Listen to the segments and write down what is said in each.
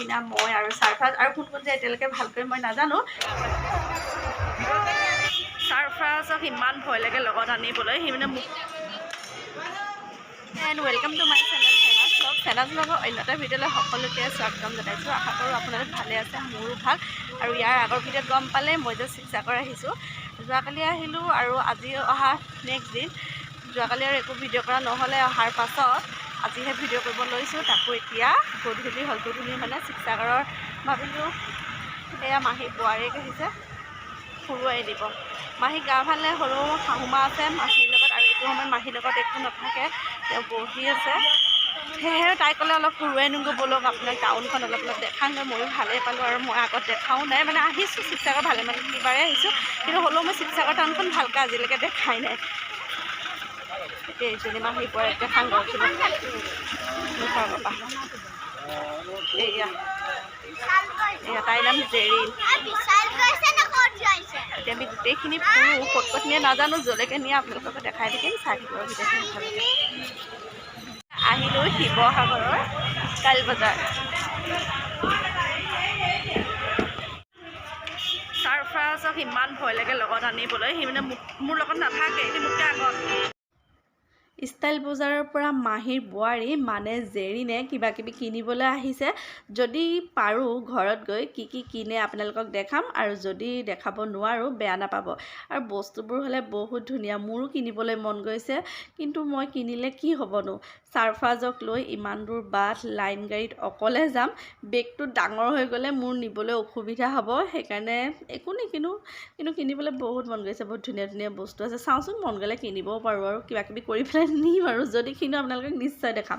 কিনা মই আৰু চাৰফাজ আৰু কোন কোন যে এতিয়ালৈকে ভালকৈ মই নাজানো। চাৰফাজক ইমান ভয় লাগে লগত আনিবলৈ সি মানে মোক and welcome to my channel Fenaz blog Fenaz ব্লগৰ অন্য এটা ভিডিঅ'লৈ সকলোকে স্বাগতম জনাইছোঁ। আশা কৰোঁ আপোনালোক ভালে আছে মোৰো ভাল। আৰু ইয়াৰ আগৰ ভিডিঅ'ত গম পালে মই যে শিৱসাগৰ আহিছোঁ। যোৱাকালি আহিলোঁ আৰু আজি অহা নেক্সট দিন। যোৱাকালি আৰু একো ভিডিঅ' কৰা নহ'লে অহাৰ পাছত আজিহে ভিডিঅ' কৰিব লৈছোঁ তাকো এতিয়া গধূলি হ'ল। গধূলি মানে শিৱসাগৰৰ ভাবিলোঁ এয়া মাহী বোৱাৰীক আহিছে ফুৰুৱাই দিব। মাহী গা ভালে সৰু শাহুমা আছে মাহীৰ লগত আৰু এইটো সময়ত মাহীৰ লগত একো নাথাকে তেওঁ বহি আছে। সেয়েহে তাই ক'লে অলপ ফুৰুৱাই নিওঁ ব'লক আপোনাক টাউনখন অলপ অলপ দেখাওঁগৈ ময়ো ভালেই পালোঁ আৰু মই আগত দেখাও নাই। মানে আহিছোঁ শিৱসাগৰ ভালে মানে কিবাৰে আহিছোঁ। কিন্তু হ'লেও মই শিৱসাগৰ টাউনখন ভালকৈ আজিলৈকে দেখাই নাই। এইজনী মাহীৰ পৰা এতিয়া উঠিব মুখৰ এয়া এয়া তাইৰ নাম জেৰিন এতিয়া আমি গোটেইখিনি ফুৰোঁ ক'ত ক'ত নিয়ে নাজানো য'লৈকে নিয়ে আপোনালোকক দেখাই থাকিম চাই থাকিব আহিলোঁ শিৱসাগৰৰ ষ্টাইল বজাৰ ইমান ভয় লাগে লগত আনিবলৈ। সি মানে মোক মোৰ লগত নাথাকে সি মোতকৈ আগত। ষ্টাইল বজাৰৰ পৰা মাহীৰ বোৱাৰী মানে জেৰিনে কিবা কিবি কিনিবলৈ আহিছে। যদি পাৰোঁ ঘৰত গৈ কি কি কিনে আপোনালোকক দেখাম আৰু যদি দেখাব নোৱাৰোঁ বেয়া নাপাব। আৰু বস্তুবোৰ হ'লে বহুত ধুনীয়া মোৰো কিনিবলৈ মন গৈছে। কিন্তু মই কিনিলে কি হ'বনো? চাৰফাজক লৈ ইমান দূৰ বাট লাইন গাড়ীত অকলে যাম। বেগটো ডাঙৰ হৈ গ'লে মোৰ নিবলৈ অসুবিধা হ'ব। সেইকাৰণে একো নিকিনো। কিন্তু কিনিবলৈ বহুত মন গৈছে বহুত ধুনীয়া ধুনীয়া বস্তু আছে। চাওঁচোন মন গ'লে কিনিবও পাৰোঁ আৰু কিবা কিবি কৰি পেলাই নিম আৰু যদি কিনো আপোনালোকক নিশ্চয় দেখাম।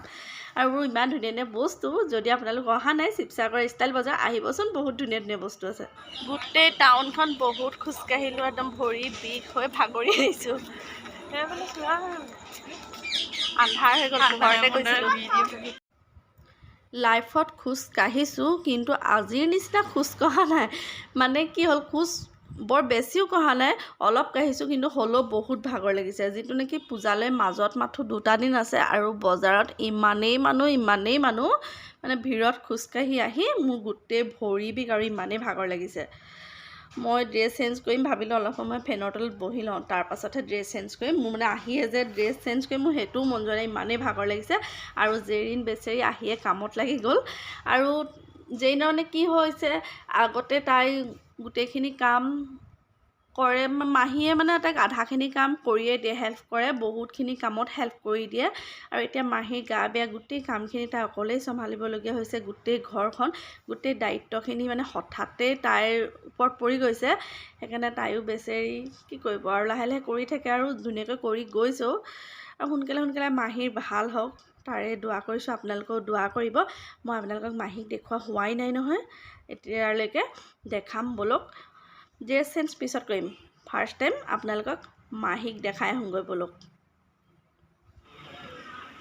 আৰু মোৰ ইমান ধুনীয়া ধুনীয়া বস্তু যদি আপোনালোক অহা নাই শিৱসাগৰ ষ্টাইল বজাৰ আহিবচোন বহুত ধুনীয়া ধুনীয়া বস্তু আছে। গোটেই টাউনখন বহুত খোজকাঢ়িলোঁ একদম ভৰি বিষ হৈ ভাগৰি আহিছোঁ। আন্ধাৰ হৈ গ'ল ঘৰতে গৈছিলোঁ লাইফত খোজ কাঢ়িছোঁ কিন্তু আজিৰ নিচিনা খোজ কঢ়া নাই। মানে কি হ'ল খোজ বৰ বেছিও কঢ়া নাই অলপ কাঢ়িছোঁ কিন্তু হ'লেও বহুত ভাগৰ লাগিছে। যিটো নেকি পূজালৈ মাজত মাথো দুটা দিন আছে আৰু বজাৰত ইমানেই মানুহ ইমানেই মানুহ মানে ভিৰত খোজকাঢ়ি আহি মোৰ গোটেই ভৰি বিষ আৰু ইমানেই ভাগৰ লাগিছে। মই ড্ৰেছ চেঞ্জ কৰিম ভাবিলোঁ অলপ সময় ফেনৰ তলত বহি লওঁ। তাৰপাছতহে ড্ৰেছ চেঞ্জ কৰিম। মোৰ মানে আহিয়ে যে ড্ৰেছ চেঞ্জ কৰিম মোৰ সেইটোও মন যোৱা নাই ইমানেই ভাগৰ লাগিছে। আৰু জেৰিন বেচেৰি আহিয়ে কামত লাগি গ'ল। আৰু জেৰিনৰ মানে কি হৈছে আগতে তাই গোটেইখিনি কাম কৰে মাহীয়ে মানে তাইক আধাখিনি কাম কৰিয়ে দিয়ে হেল্প কৰে বহুতখিনি কামত হেল্প কৰি দিয়ে। আৰু এতিয়া মাহীৰ গা বেয়া গোটেই কামখিনি তাই অকলেই চম্ভালিবলগীয়া হৈছে গোটেই ঘৰখন গোটেই দায়িত্বখিনি মানে হঠাতে তাইৰ ওপৰত পৰি গৈছে। সেইকাৰণে তাইও বেচেৰি কি কৰিব আৰু লাহে লাহে কৰি থাকে আৰু ধুনীয়াকৈ কৰি গৈছেও। আৰু সোনকালে সোনকালে মাহীৰ ভাল হওক। তাৰে দোৱা কৰিছোঁ আপোনালোকেও দোৱা কৰিব। মই আপোনালোকক মাহীক দেখুওৱা হোৱাই নাই নহয়। এতিয়ালৈকে দেখাম ব'লক। ড্ৰেছ চেঞ্জ পিছত কৰিম। ফাৰ্ষ্ট টাইম আপোনালোকক মাহীক দেখাই আহোঁগৈ ব'লক।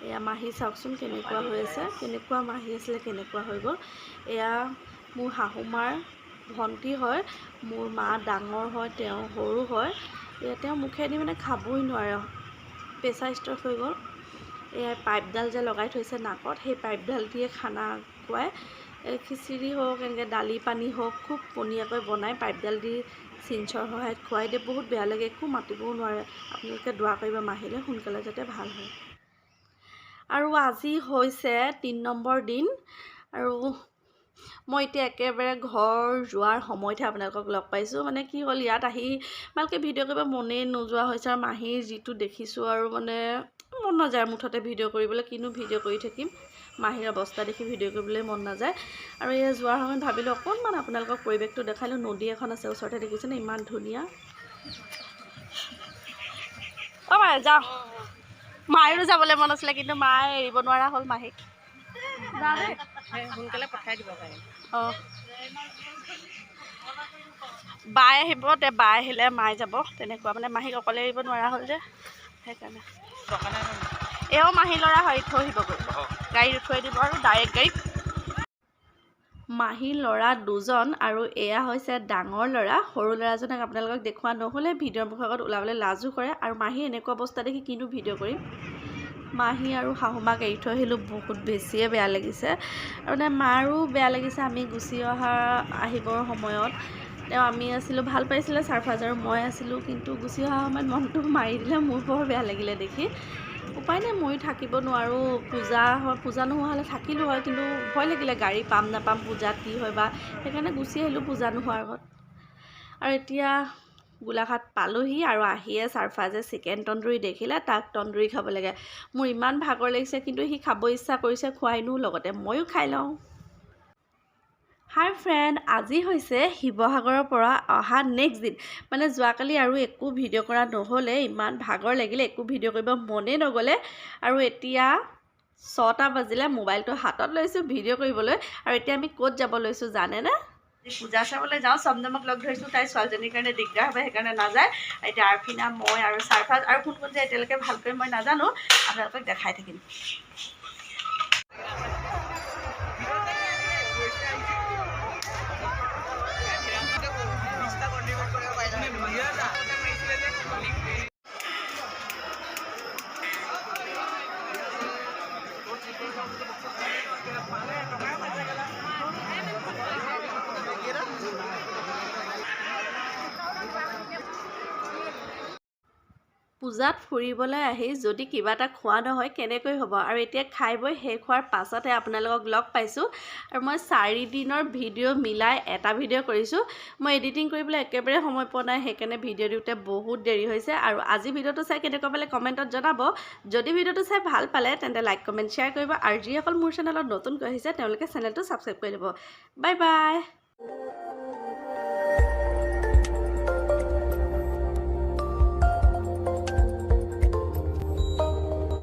এয়া মাহী চাওকচোন কেনেকুৱা হৈ আছে। কেনেকুৱা মাহী আছিলে কেনেকুৱা হৈ গ'ল। এয়া মোৰ শাহুমাৰ ভণ্টি হয় মোৰ মা ডাঙৰ হয় তেওঁ সৰু হয়। এয়া তেওঁ মুখেদি মানে খাবই নোৱাৰে। প্ৰেছাৰ ষ্ট্ৰক হৈ গ'ল। এয়া পাইপডাল যে লগাই থৈছে নাকত সেই পাইপডাল দিয়ে খানা খুৱাই খিচিৰি হওক এনেকৈ দালি পানী হওক খুব পনীয়াকৈ বনাই পাইপডাল দি চিঞ্চৰ সহায়ত খুৱাই দিয়ে। বহুত বেয়া লাগে একো মাতিবও নোৱাৰে। আপোনালোকে দোৱা কৰিব মাহিলে সোনকালে যাতে ভাল হয়। আৰু আজি হৈছে তিনি নম্বৰ দিন আৰু মই এতিয়া একেবাৰে ঘৰ যোৱাৰ সময়তহে আপোনালোকক লগ পাইছোঁ। মানে কি হ'ল ইয়াত আহি ভালকৈ ভিডিঅ' কৰিব মনেই নোযোৱা হৈছে আৰু মাহীৰ যিটো দেখিছোঁ আৰু মানে মন নাযায় মুঠতে ভিডিঅ' কৰিবলৈ কিনো ভিডিঅ' কৰি থাকিম। মাহীৰ অৱস্থা দেখি ভিডিঅ' কৰিবলৈ মন নাযায়। আৰু এয়া যোৱাৰ সময়ত ভাবিলোঁ অকণমান আপোনালোকক পৰিৱেশটো দেখালোঁ। নদী এখন আছে ওচৰতে দেখিছেনে? ইমান ধুনীয়া। অ' মায়ে যাওঁ। মায়েৰো যাবলৈ মন আছিলে কিন্তু মায়ে এৰিব নোৱাৰা হ'ল মাহীক। সোনকালে পঠাই দিব পাৰে। অঁ। বাই আহিব তে বাই আহিলে মায়ে যাব। তেনেকুৱা মানে মাহীক অকলে এৰিব নোৱাৰা হ'ল যে। সেইকাৰণে। এওঁ মাহী ল'ৰা হয় থৈ আহিবগৈ। গাড়ীত উঠুৱাই দিব আৰু ডাইৰেক্ট গাড়ীত। মাহীৰ ল'ৰা দুজন আৰু এয়া হৈছে ডাঙৰ ল'ৰা। সৰু ল'ৰাজনক আপোনালোকক দেখুওৱা নহ'লে ভিডিঅ'ৰ মুখৰ আগত ওলাবলৈ লাজো কৰে। আৰু মাহী এনেকুৱা অৱস্থা দেখি কিনো ভিডিঅ' কৰিম? মাহী আৰু শাহুমাক এৰি থৈ আহিলোঁ। বহুত বেছিয়ে বেয়া লাগিছে। আৰু মানে মাৰো বেয়া লাগিছে। আমি গুচি অহা আহিবৰ সময়ত তেওঁ আমি আছিলোঁ ভাল পাইছিলে চাৰফাজ আৰু মই আছিলোঁ কিন্তু গুচি অহা সময়ত মনটো মাৰি দিলে মোৰ বৰ বেয়া লাগিলে দেখি। উপায় নাই ময়ো থাকিব নোৱাৰোঁ পূজা হয় পূজা নোহোৱা হ'লে থাকিলোঁ হয় কিন্তু ভয় লাগিলে গাড়ী পাম নাপাম পূজাত কি হয় বা সেইকাৰণে গুচি আহিলোঁ পূজা নোহোৱাৰ আগত। আৰু এতিয়া গোলাঘাট পালোহি আৰু আহিয়ে চাৰফাজে চিকেন তন্দুৰী দেখিলে তাক তন্দুৰী খাব লাগে। মোৰ ইমান ভাগৰ লাগিছে কিন্তু সি খাব ইচ্ছা কৰিছে খুৱাইনো লগতে ময়ো খাই লওঁ। হাই ফ্ৰেণ্ড আজি হৈছে শিৱসাগৰৰ পৰা অহা নেক্সট দিন মানে যোৱাকালি আৰু একো ভিডিঅ' কৰা নহ'লে ইমান ভাগৰ লাগিলে একো ভিডিঅ' কৰিব মনেই নগ'লে। আৰু এতিয়া ছটা বাজিলে মোবাইলটো হাতত লৈছোঁ ভিডিঅ' কৰিবলৈ। আৰু এতিয়া আমি ক'ত যাব লৈছোঁ জানেনে? পূজা চাবলৈ যাওঁ। চমদমক লগ ধৰিছোঁ তাই ছোৱালীজনীৰ কাৰণে দিগদাৰ হ'ব সেইকাৰণে নাযায়। এতিয়া আৰফিনা মই আৰু চাৰফাজ আৰু কোন কোন যায় এতিয়ালৈকে ভালকৈ মই নাজানো আপোনালোকক দেখাই থাকিম। পূজাত ফুৰিবলৈ আহি যদি কিবা এটা খোৱা নহয় কেনেকৈ হ'ব? আৰু এতিয়া খাই বৈ শেষ হোৱাৰ পাছতহে আপোনালোকক লগ পাইছোঁ। আৰু মই চাৰিদিনৰ ভিডিঅ' মিলাই এটা ভিডিঅ' কৰিছোঁ। মই এডিটিং কৰিবলৈ একেবাৰে সময় পোৱা নাই সেইকাৰণে ভিডিঅ' দিওঁতে বহুত দেৰি হৈছে। আৰু আজি ভিডিঅ'টো চাই কেনেকুৱা পালে কমেণ্টত জনাব। যদি ভিডিঅ'টো চাই ভাল পালে তেন্তে লাইক কমেণ্ট শ্বেয়াৰ কৰিব। আৰু যিসকল মোৰ চেনেলত নতুনকৈ আহিছে তেওঁলোকে চেনেলটো ছাবস্ক্ৰাইব কৰি দিব বাই বাই!